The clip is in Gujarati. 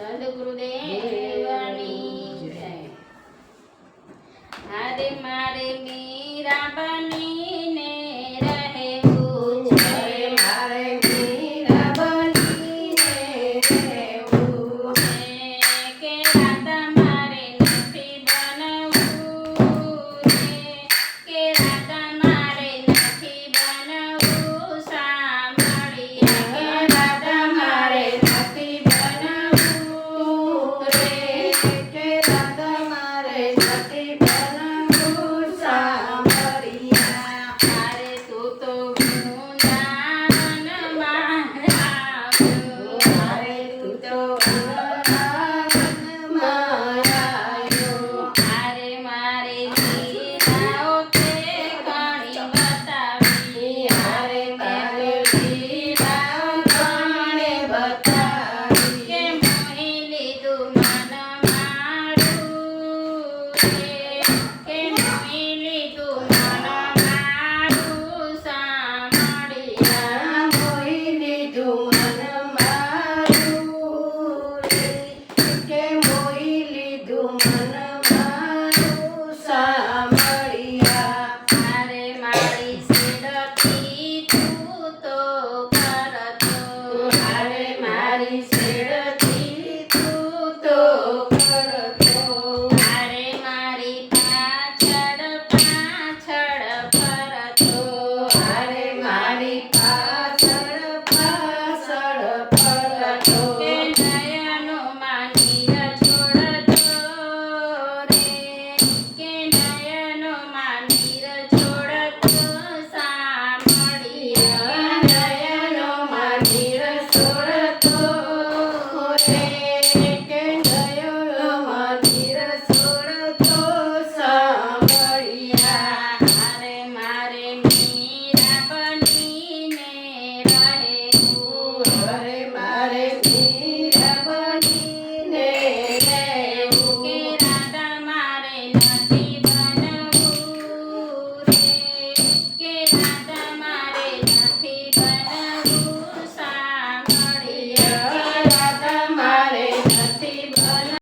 સદગુરુદેવની જય. હારે મારે મીરા બનીને Amen. birthday.